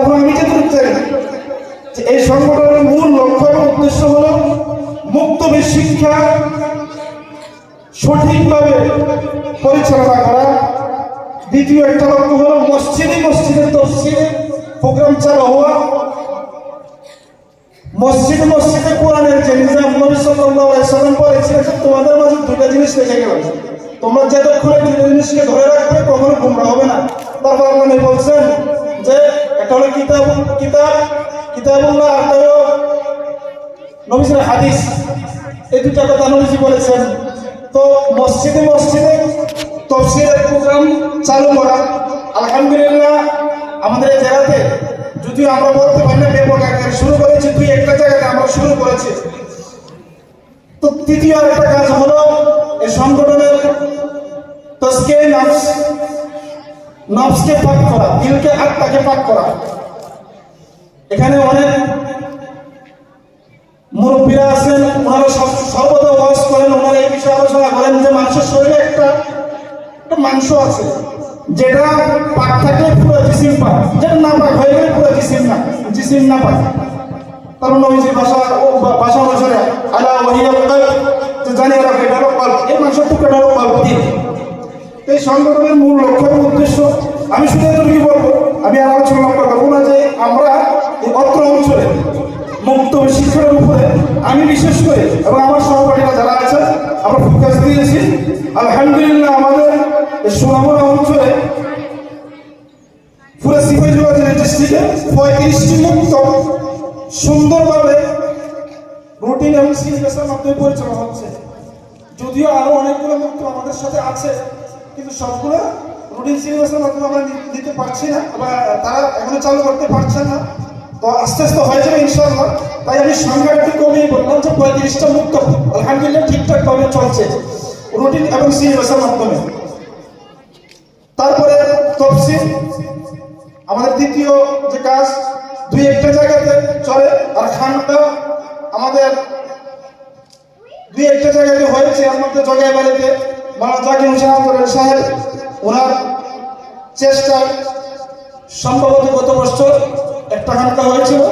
এখন আমি যেতে চাই যে এই সংগঠনের মূল লক্ষ্য এবং উদ্দেশ্য হল মুক্ত শিক্ষা সঠিকভাবে পরিচালনা করা। দ্বিতীয় একটা লক্ষ্য হলো মসজিদে মসজিদে তফসিলে প্রোগ্রাম চালু হওয়া। মসজিদে মসজিদে কোরআনের যে নিজাম নবী সাল্লাম তোমাদের মাঝে দুটো জিনিস রেখে গেল। তোমরা যতক্ষণ এই দুটো জিনিসকে ধরে রাখবে কখনো গুমরা হবে না। তারপর আল্লাহ নবী বলছেন যে একটা হলো কিতাব কিতাব কিতাবুল্লাহ আর হলো হাদিস, এই দুটা কথা নবীজি বলেছেন। তো মসজিদে মসজিদে তফসিলের প্রোগ্রাম চালু করা। আলহামদুলিল্লাহ, আমাদের জায়গাতে যদিও আমরা বলতে পারি না ব্যাপক আকারে শুরু করেছি, দুই একটা জায়গাতে আমরা শুরু করেছি। তো তৃতীয় একটা কাজ হলো এই সংগঠনের তসকে নফস নফসকে পাক করা, দিলকে আত্মাকে পাক করা। এখানে অনেক মুরব্বীরা আছেন ওনারা সর্বদা ওয়াজ করেন, ওনারা এই বিষয়ে আলোচনা করেন যে মানুষের শরীরে একটা একটা মাংস আছে, যেটা পাক থাকলে পুরো জিসিম পাক। যেটা না পাক হয়ে গেলে পুরো জিসিম না জিসিম না পাক। তার নবীজির ভাষা ও ভাষা অনুসারে আলা ওহিয়া এই সংগঠনের মূল লক্ষ্য এবং উদ্দেশ্য, আমি শুধু এতটুকু বলব, আমি আর আলোচনা করব না যে আমরা এই অত্র অঞ্চলে মুক্ত শিক্ষার উপরে আমি বিশেষ করে এবং আমার সহপাঠীরা যারা আছে আমরা ফোকাস দিয়েছি। আলহামদুলিল্লাহ আমাদের এই সোনামুড়া অঞ্চলে পুরো সিপাহীজলা ডিস্ট্রিক্টে পঁয়ত্রিশটি মুক্ত, সুন্দরভাবে রুটিন এবং সিলেবাসের মাধ্যমে পরিচালনা হচ্ছে। যদিও আরও অনেকগুলো মুক্ত আমাদের সাথে আছে কিন্তু সবগুলো রুটিন সিলেবাসের মাধ্যমে আমরা দিতে পারছি না বা তারা এখনও চালু করতে পারছে না। তো আস্তে আস্তে হয়ে যাবে ইনশাল্লাহ তাই আমি সংখ্যা একটু কমিয়ে বললাম যে পঁয়ত্রিশটা মুক্ত। আলহামদুলিল্লাহ ঠিকঠাক ভাবে চলছে রুটিন এবং সিলেবাসের মাধ্যমে। তারপরে তফসিল। আমাদের দ্বিতীয় যে কাজ, দুই একটা জায়গাতে চলে। আর খানটা আমাদের দুই একটা জায়গাতে হয়েছে, এর মধ্যে সাহেব। ওনার চেষ্টায় সম্ভবত গত বছর একটা খানকা হয়েছিল।